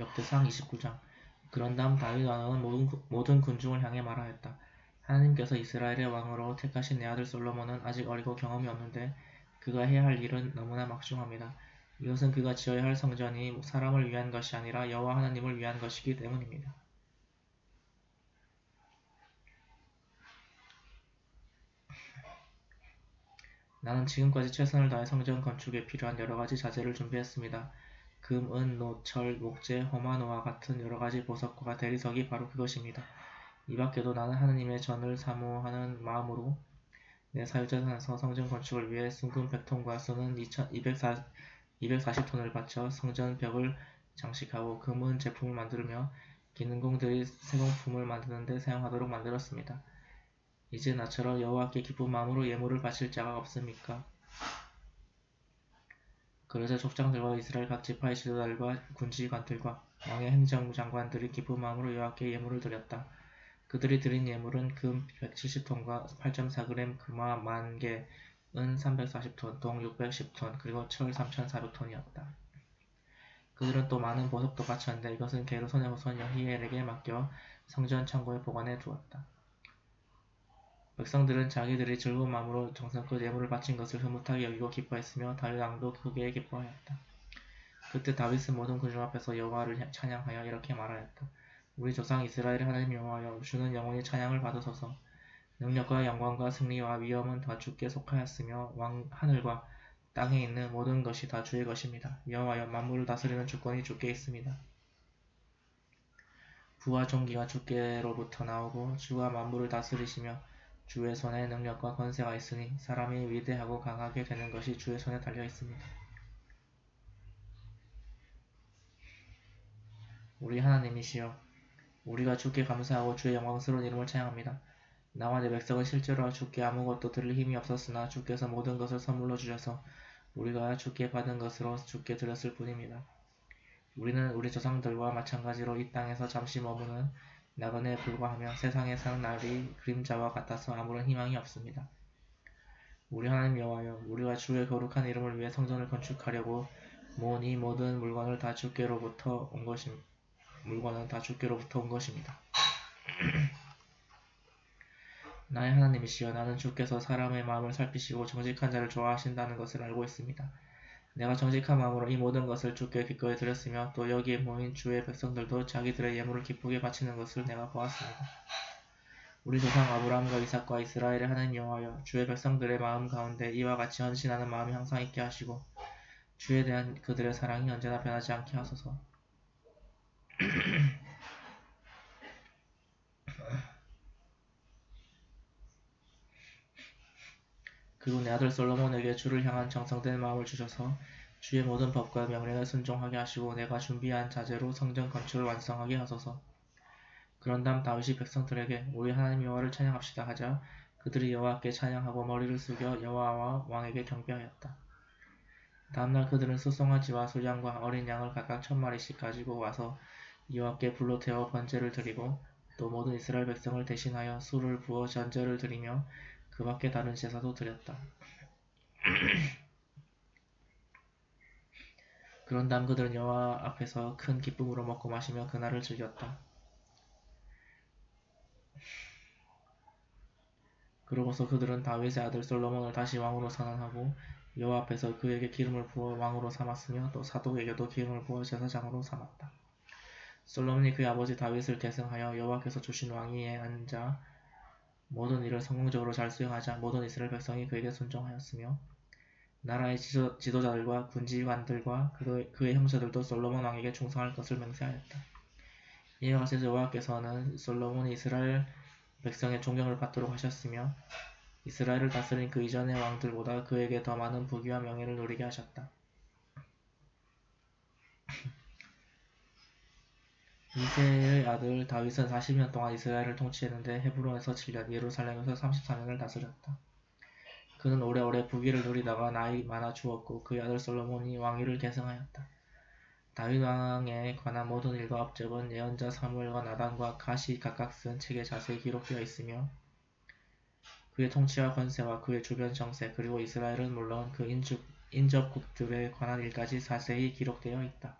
역대상 29장 그런 다음 다윗 왕은 모든, 모든 군중을 향해 말하였다. 하나님께서 이스라엘의 왕으로 택하신 내 아들 솔로몬은 아직 어리고 경험이 없는데 그가 해야 할 일은 너무나 막중합니다. 이것은 그가 지어야 할 성전이 사람을 위한 것이 아니라 여호와 하나님을 위한 것이기 때문입니다. 나는 지금까지 최선을 다해 성전 건축에 필요한 여러 가지 자재를 준비했습니다. 금, 은, 노, 철, 목재, 호마노와 같은 여러 가지 보석과 대리석이 바로 그것입니다. 이 밖에도 나는 하느님의 전을 사모하는 마음으로 내 사유재산에서 성전 건축을 위해 순금 100톤과 수는 240톤을 바쳐 성전 벽을 장식하고 금은 제품을 만들며 기능공들이 새공품을 만드는 데 사용하도록 만들었습니다. 이제 나처럼 여호와께 기쁜 마음으로 예물을 바칠 자가 없습니까? 그러자 족장들과 이스라엘 각 지파의 지도자들과 군지관들과 왕의 행정장관들이 기쁜 마음으로 여호와께 예물을 드렸다. 그들이 드린 예물은 금 170톤과 8.4g 금화 만개, 은 340톤, 동 610톤, 그리고 철 3,400톤이었다. 그들은 또 많은 보석도 바쳤는데 이것은 게르손의 후손 여히엘에게 맡겨 성전 창고에 보관해 두었다. 백성들은 자기들이 즐거운 마음으로 정성껏 예물을 바친 것을 흐뭇하게 여기고 기뻐했으며 다윗 왕도 크게 기뻐하였다. 그때 다윗은 모든 군중 앞에서 여호와를 찬양하여 이렇게 말하였다. 우리 조상 이스라엘의 하나님 여호와여 주는 영원히 찬양을 받으소서. 능력과 영광과 승리와 위엄은 다 주께 속하였으며 왕 하늘과 땅에 있는 모든 것이 다 주의 것입니다. 여호와여 만물을 다스리는 주권이 주께 있습니다. 부와 종기가 주께로부터 나오고 주가 만물을 다스리시며 주의 손에 능력과 권세가 있으니 사람이 위대하고 강하게 되는 것이 주의 손에 달려 있습니다. 우리 하나님이시여 우리가 주께 감사하고 주의 영광스러운 이름을 찬양합니다. 나와 내 백성은 실제로 주께 아무것도 들을 힘이 없었으나 주께서 모든 것을 선물로 주셔서 우리가 주께 받은 것으로 주께 드렸을 뿐입니다. 우리는 우리 조상들과 마찬가지로 이 땅에서 잠시 머무는 나그네에 불과하며 세상에 사는 날이 그림자와 같아서 아무런 희망이 없습니다. 우리 하나님 여호와여 우리가 주의 거룩한 이름을 위해 성전을 건축하려고 모은 이 모든 물건을 다 주께로부터 온 것임 물건은 다 주께로부터 온 것입니다. 나의 하나님이시여 나는 주께서 사람의 마음을 살피시고 정직한 자를 좋아하신다는 것을 알고 있습니다. 내가 정직한 마음으로 이 모든 것을 주께 기꺼이 드렸으며 또 여기에 모인 주의 백성들도 자기들의 예물을 기쁘게 바치는 것을 내가 보았습니다. 우리 조상 아브라함과 이삭과 이스라엘의 하나님 여호와여 주의 백성들의 마음 가운데 이와 같이 헌신하는 마음이 항상 있게 하시고 주에 대한 그들의 사랑이 언제나 변하지 않게 하소서. 그리고 내 아들 솔로몬에게 주를 향한 정성된 마음을 주셔서 주의 모든 법과 명령에 순종하게 하시고 내가 준비한 자재로 성전 건축을 완성하게 하소서. 그런 다음 다윗이 백성들에게 우리 하나님 여호와를 찬양합시다 하자 그들이 여호와께 찬양하고 머리를 숙여 여호와와 왕에게 경배하였다. 다음날 그들은 수송아지와 소량과 어린 양을 각각 천 마리씩 가지고 와서 여호와께 불로 태워 번제를 드리고 또 모든 이스라엘 백성을 대신하여 술을 부어 전제를 드리며 그 밖에 다른 제사도 드렸다. 그런 다음 그들은 여호와 앞에서 큰 기쁨으로 먹고 마시며 그날을 즐겼다. 그러고서 그들은 다윗의 아들 솔로몬을 다시 왕으로 선언하고 여호와 앞에서 그에게 기름을 부어 왕으로 삼았으며 또 사독에게도 기름을 부어 제사장으로 삼았다. 솔로몬이 그의 아버지 다윗을 계승하여 여호와께서 주신 왕위에 앉아 모든 일을 성공적으로 잘 수행하자 모든 이스라엘 백성이 그에게 순종하였으며 나라의 지도, 지도자들과 군지관들과 그, 그의 형제들도 솔로몬 왕에게 충성할 것을 맹세하였다. 이와 같이 여호와께서는 솔로몬이 이스라엘 백성의 존경을 받도록 하셨으며 이스라엘을 다스린 그 이전의 왕들보다 그에게 더 많은 부귀와 명예를 누리게 하셨다. 이세의 아들 다윗은 40년 동안 이스라엘을 통치했는데 헤브론에서 7년, 예루살렘에서 33년을 다스렸다. 그는 오래오래 부귀를 누리다가 나이 많아 죽었고 그의 아들 솔로몬이 왕위를 계승하였다. 다윗 왕에 관한 모든 일과 업적은 예언자 사무엘과 나단과 갓이 각각 쓴 책에 자세히 기록되어 있으며 그의 통치와 권세와 그의 주변 정세 그리고 이스라엘은 물론 그 인접, 인접국들에 관한 일까지 자세히 기록되어 있다.